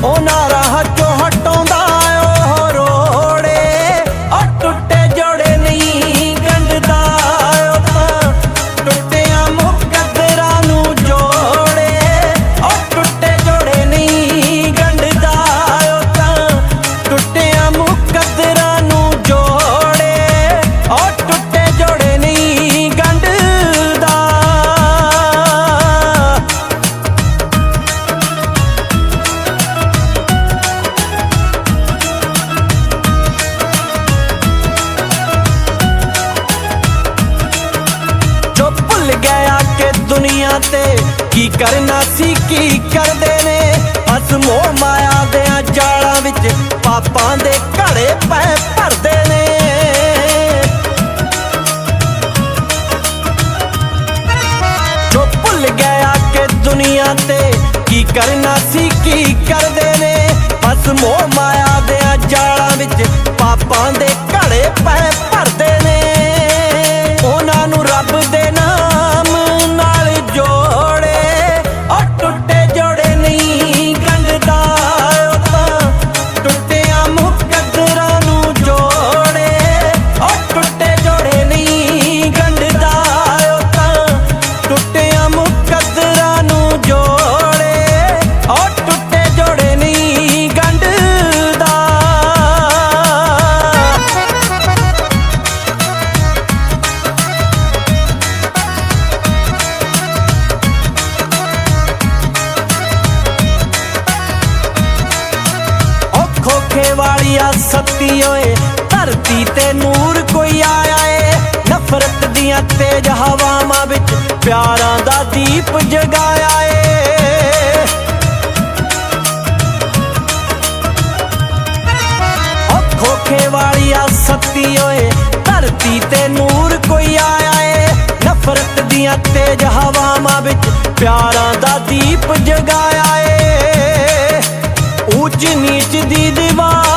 Oh, no. ਦੁਨੀਆ ਤੇ ਕੀ ਕਰਨਾ ਸੀ, ਕੀ ਕਰਦੇ ਨੇ? ਬਸ ਮੋਹ ਮਾਇਆ ਦੇ ਜਾਲਾਂ ਵਿੱਚ ਪਾਪਾਂ ਦੇ ਘੜੇ ਪੈ ਭਰਦੇ ਨੇ। ਜੋ ਭੁੱਲ ਗਿਆ ਕਿ ਦੁਨੀਆ ਤੇ ਕੀ ਕਰਨਾ ਸੀ, ਕੀ ਕਰਦੇ ਨੇ? ਬਸ ਮੋਹ ਮਾਇਆ ਦੇ ਜਾਲਾਂ ਵਿੱਚ ਪਾਪਾਂ ਦੇ ਘੜੇ ਪੈ ਵਾਲੀਆ ਸੱਤੀ ਓਏ, ਧਰਤੀ ਤੇ ਨੂਰ ਕੋਈ ਆਇਆ ਏ। ਨਫ਼ਰਤ ਦੀਆਂ ਤੇਜ ਹਵਾਵਾਂ ਵਿੱਚ ਪਿਆਰਾਂ ਦਾ ਦੀਪ ਜਗਾਇਆ ਏ। ਖੋਖੇ ਵਾਲੀਆ ਸੱਤੀ ਓਏ, ਧਰਤੀ ਤੇ ਨੂਰ ਕੋਈ ਆਇਆ ਏ। ਨਫ਼ਰਤ ਦੀਆਂ ਤੇਜ ਹਵਾਵਾਂ ਵਿੱਚ ਪਿਆਰਾਂ ਦਾ ਦੀਪ ਜਗਾਇਆ ਏ। ਉੱਚ ਨੀਚ ਦੀ ਦੀਵਾਰ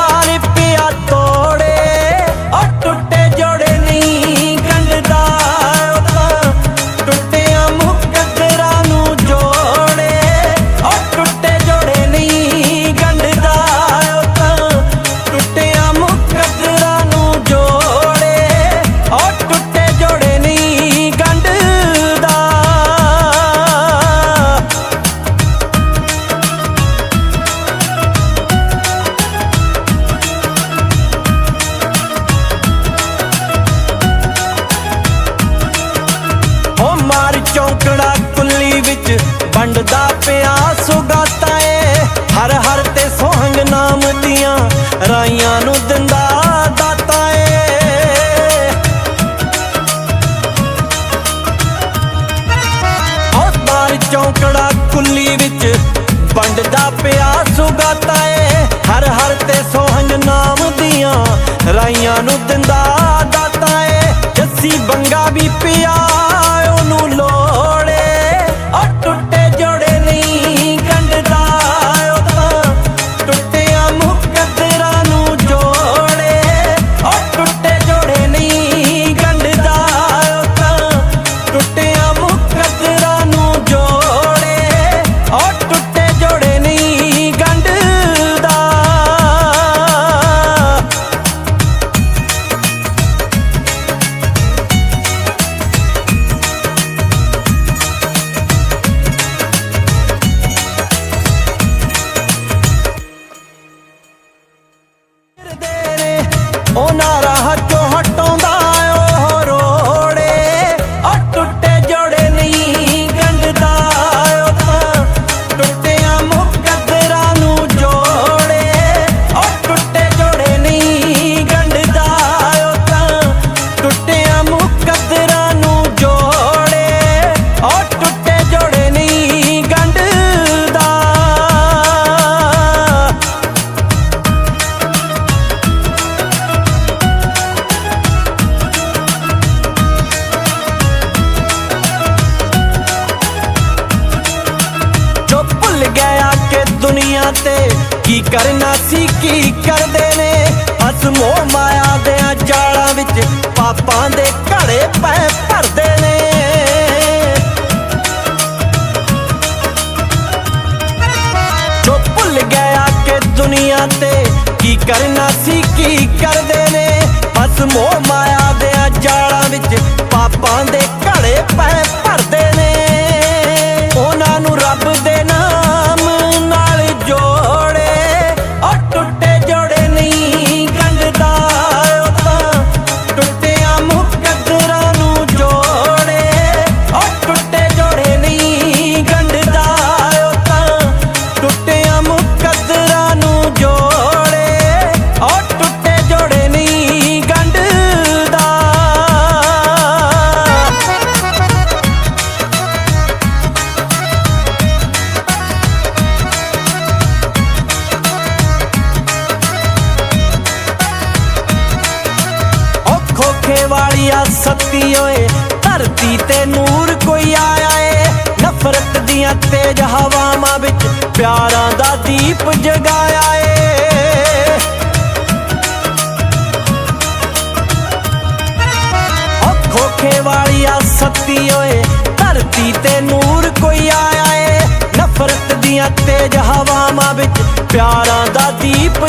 ਚੌਂਕੜਾ ਕੁੱਲੀ ਵਿੱਚ ਵੰਡਦਾ ਪਿਆ ਸੁਗਾਤਾ ਤੇ ਕੀ ਕਰਨਾ ਸੀ, ਕੀ ਕਰਦੇ ਨੇ? ਬਸ ਮੋਹ ਮਾਇਆ ਦੇ ਜਾਲਾਂ ਵਿੱਚ ਪਾਪਾਂ ਦੇ ਘੜੇ ਪੈ ਭਰਦੇ ਨੇ। ਜੋ ਭੁੱਲ ਗਿਆ ਦੁਨੀਆ ਤੇ, ਕੀ ਕਰਨਾ ਸੀ, ਕੀ ਕਰਦੇ ਨੇ? ਬਸ ਮੋਹ ਮਾਇਆ ਦੇ ਜਾਲਾਂ ਵਿੱਚ ਪਾਪਾਂ ਦੇ ਘੜੇ ਪੈ ਖੋਖੇ ਸੱਤੀ ਓਏ, ਧਰਤੀ ਤੇ ਨੂਰ ਕੋਈ ਆਇਆ ਏ। ਨਫ਼ਰਤ ਦੀਆਂ ਤੇਜ ਹਵਾਵਾਂ ਵਿੱਚ ਪਿਆਰਾਂ ਦਾ ਦੀਪ ਜਗਾਇਆ ਏ। ਓ ਖੋਖੇ ਵਾਲੀਆ ਸੱਤੀ ਓਏ, ਧਰਤੀ ਤੇ ਨੂਰ ਕੋਈ ਆਇਆ ਏ। ਨਫ਼ਰਤ ਦੀਆਂ ਤੇਜ ਹਵਾਵਾਂ ਵਿੱਚ ਪਿਆਰਾਂ ਦਾ ਦੀਪ